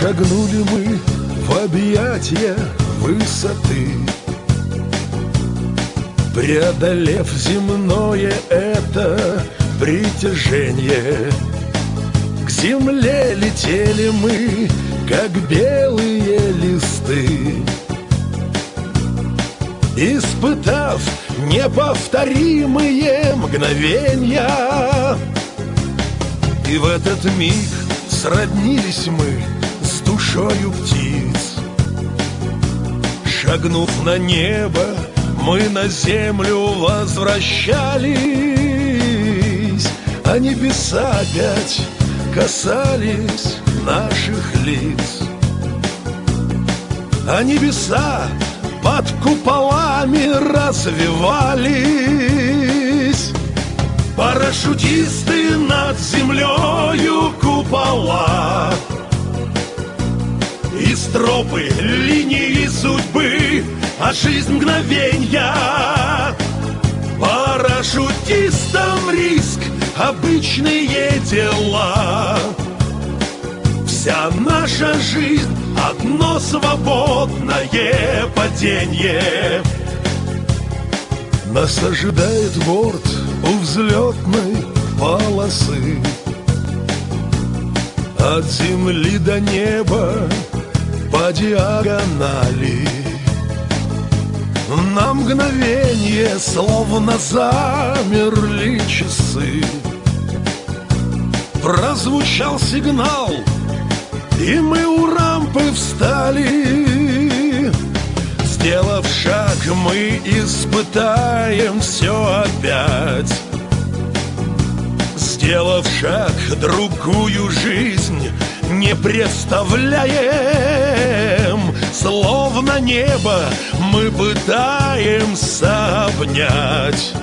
Шагнули мы в объятия высоты Преодолев земное это притяжение К земле летели мы, как белые листы. Испытав неповторимые мгновения И в этот миг сроднились мы с душою птиц. Шагнув на небо, мы на землю возвращались А небеса опять касались наших лиц. А небеса под куполами развивались. Парашютисты над землею купола. И стропы линии судьбы, а жизнь мгновенья. Парашютистам риск, обычные дела. Вся наша жизнь одно свободное падение. Нас ожидает борт у взлетной полосы От земли до неба по диагонали. На мгновение словно замерли часы. Прозвучал сигнал — и мы у рампы встали. Сделав шаг, мы испытаем все опять Сделав шаг, другую жизнь не представляем. Словно небо мы пытаемся обнять.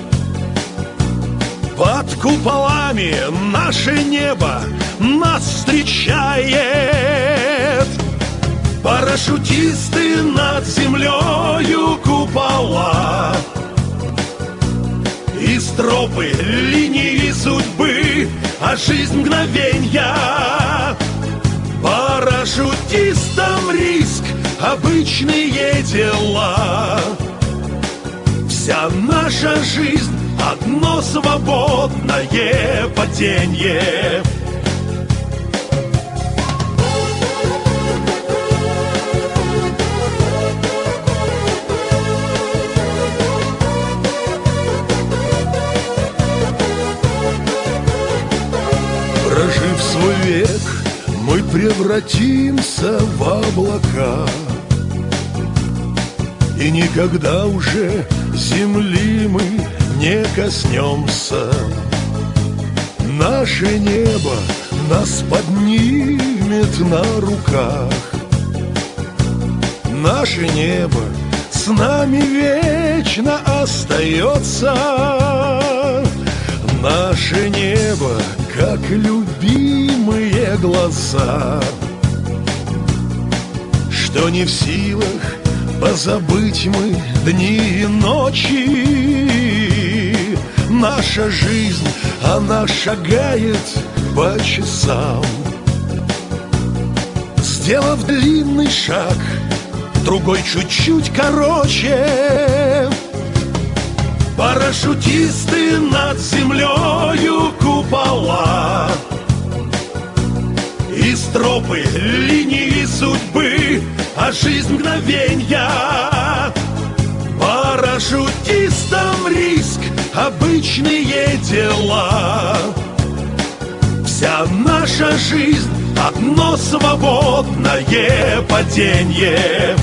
Под куполами наше небо нас встречает. Парашютисты над землею купола. И стропы линии судьбы, жизнь мгновенья Парашютистам риск, обычные дела Вся наша жизнь одно свободное падение. Век, мы превратимся в облака. И никогда уже земли мы не коснемся. Наше небо нас поднимет на руках. Наше небо с нами вечно остается. Наше небо, как любимые глаза. Что не в силах позабыть мы дни и ночи. Наша жизнь, она шагает по часам. Сделав длинный шаг, другой чуть-чуть короче Парашютисты над землею купола. И стропы линии судьбы, а жизнь мгновенья. Парашютистам риск, обычные дела. Вся наша жизнь одно свободное падение